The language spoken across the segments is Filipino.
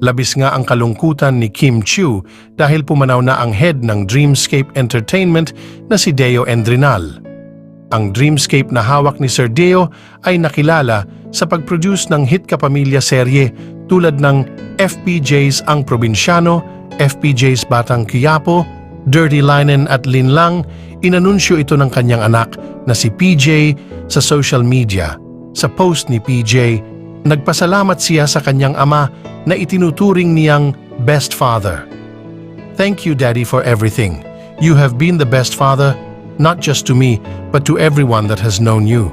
Labis nga ang kalungkutan ni Kim Chiu dahil pumanaw na ang head ng Dreamscape Entertainment na si Deo Endrinal. Ang Dreamscape na hawak ni Sir Deo ay nakilala sa pag-produce ng hit kapamilya serye tulad ng FPJ's Ang Probinsyano, FPJ's Batang Quiapo, Dirty Linen at Linlang, inanunsyo ito ng kanyang anak na si PJ sa social media. Sa post ni PJ, nagpasalamat siya sa kanyang ama na itinuturing niyang best father. Thank you, Daddy, for everything. You have been the best father, not just to me, but to everyone that has known you.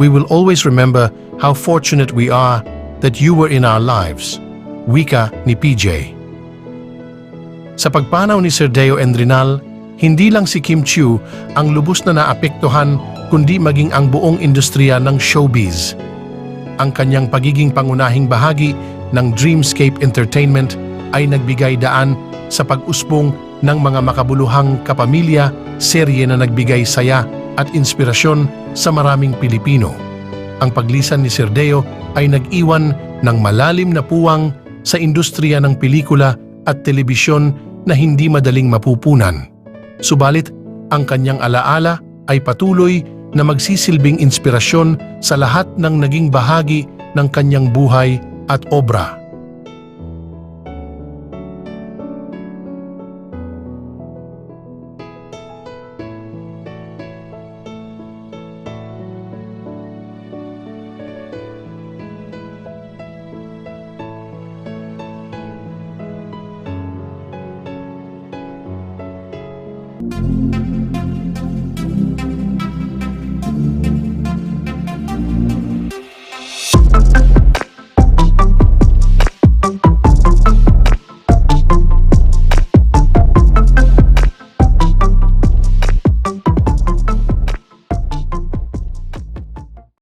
We will always remember how fortunate we are that you were in our lives. Wika ni PJ. Sa pagpanaw ni Sir Deo Endrinal, hindi lang si Kim Chiu ang lubos na naapektuhan kundi maging ang buong industriya ng showbiz. Ang kanyang pagiging pangunahing bahagi ng Dreamscape Entertainment ay nagbigay daan sa pag-usbong ng mga makabuluhang kapamilya, serye na nagbigay saya at inspirasyon sa maraming Pilipino. Ang paglisan ni Sir Deo ay nag-iwan ng malalim na puwang sa industriya ng pelikula at telebisyon na hindi madaling mapupunan. Subalit, ang kanyang alaala ay patuloy na magsisilbing inspirasyon sa lahat ng naging bahagi ng kanyang buhay at obra.